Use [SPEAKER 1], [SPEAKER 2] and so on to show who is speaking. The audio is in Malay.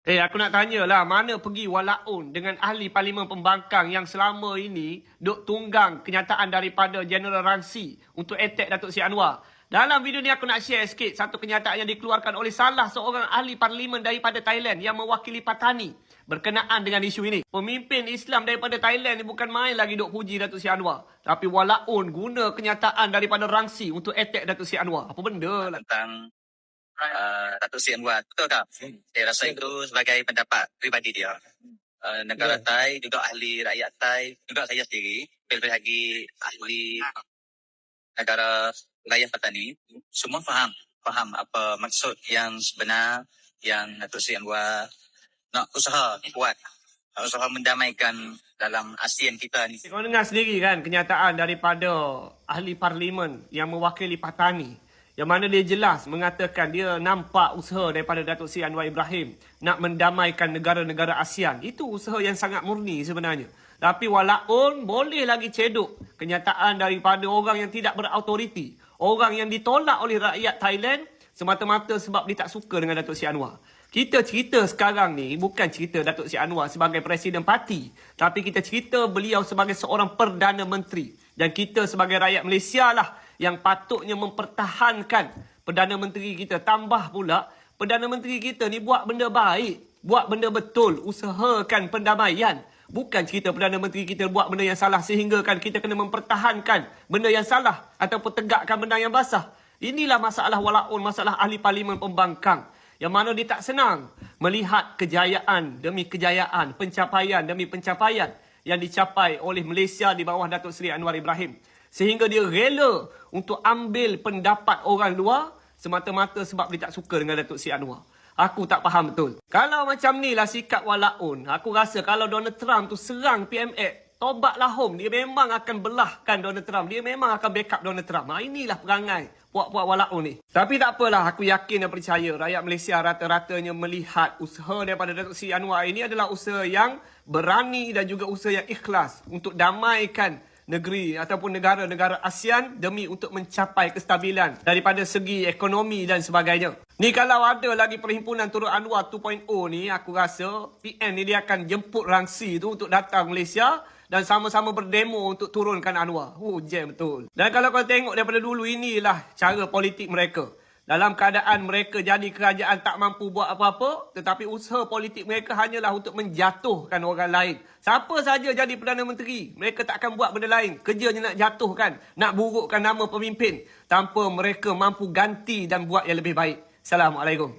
[SPEAKER 1] Eh, aku nak tanya lah, mana pergi walaun dengan ahli parlimen pembangkang yang selama ini duk tunggang kenyataan daripada General Ransi untuk attack Datuk Seri Anwar. Dalam video ni aku nak share sikit satu kenyataan yang dikeluarkan oleh salah seorang ahli parlimen daripada Thailand yang mewakili Patani berkenaan dengan isu ini. Pemimpin Islam daripada Thailand ni bukan main lagi duk puji Datuk Seri Anwar. Tapi walaun guna kenyataan daripada Ransi untuk attack Datuk Seri Anwar. Apa benda lah.
[SPEAKER 2] tentang uh, Datuk Seri Anwar. Betul tak? Saya rasa itu sebagai pendapat pribadi dia. Uh, negara
[SPEAKER 1] Ya.
[SPEAKER 2] Thai, juga ahli rakyat Thai, juga saya sendiri, lebih lagi ahli negara wilayah Patani, semua faham faham apa maksud yang sebenar yang Datuk Seri Anwar nak usaha buat, nak usaha mendamaikan dalam ASEAN kita ni.
[SPEAKER 1] Kau dengar sendiri kan kenyataan daripada ahli parlimen yang mewakili Patani. Yang mana dia jelas mengatakan dia nampak usaha daripada Datuk Seri Anwar Ibrahim nak mendamaikan negara-negara ASEAN. Itu usaha yang sangat murni sebenarnya. Tapi walaupun boleh lagi cedok kenyataan daripada orang yang tidak berautoriti. Orang yang ditolak oleh rakyat Thailand semata-mata sebab dia tak suka dengan Datuk Seri Anwar. Kita cerita sekarang ni bukan cerita Datuk Seri Anwar sebagai Presiden Parti. Tapi kita cerita beliau sebagai seorang Perdana Menteri. Dan kita sebagai rakyat Malaysia lah yang patutnya mempertahankan Perdana Menteri kita. Tambah pula, Perdana Menteri kita ni buat benda baik. Buat benda betul. Usahakan pendamaian. Bukan cerita Perdana Menteri kita buat benda yang salah sehingga kan kita kena mempertahankan benda yang salah ataupun tegakkan benda yang basah. Inilah masalah walaun, masalah ahli parlimen pembangkang. Yang mana dia tak senang melihat kejayaan demi kejayaan, pencapaian demi pencapaian yang dicapai oleh Malaysia di bawah Datuk Seri Anwar Ibrahim. Sehingga dia rela untuk ambil pendapat orang luar semata-mata sebab dia tak suka dengan Datuk Seri Anwar. Aku tak faham betul. Kalau macam ni lah sikap walaun, aku rasa kalau Donald Trump tu serang PMX, tobatlah home. Dia memang akan belahkan Donald Trump. Dia memang akan backup Donald Trump. Ha, inilah perangai puak-puak walaun ni. Tapi tak apalah, aku yakin dan percaya rakyat Malaysia rata-ratanya melihat usaha daripada Datuk Seri Anwar ini adalah usaha yang berani dan juga usaha yang ikhlas untuk damaikan negeri ataupun negara-negara ASEAN demi untuk mencapai kestabilan daripada segi ekonomi dan sebagainya. Ni kalau ada lagi perhimpunan Turut Anwar 2.0 ni, aku rasa PN ni dia akan jemput rangsi tu untuk datang Malaysia dan sama-sama berdemo untuk turunkan Anwar. Oh, jam betul. Dan kalau kau tengok daripada dulu, inilah cara politik mereka. Dalam keadaan mereka jadi kerajaan tak mampu buat apa-apa, tetapi usaha politik mereka hanyalah untuk menjatuhkan orang lain. Siapa saja jadi Perdana Menteri, mereka tak akan buat benda lain. Kerjanya nak jatuhkan, nak burukkan nama pemimpin tanpa mereka mampu ganti dan buat yang lebih baik. Assalamualaikum.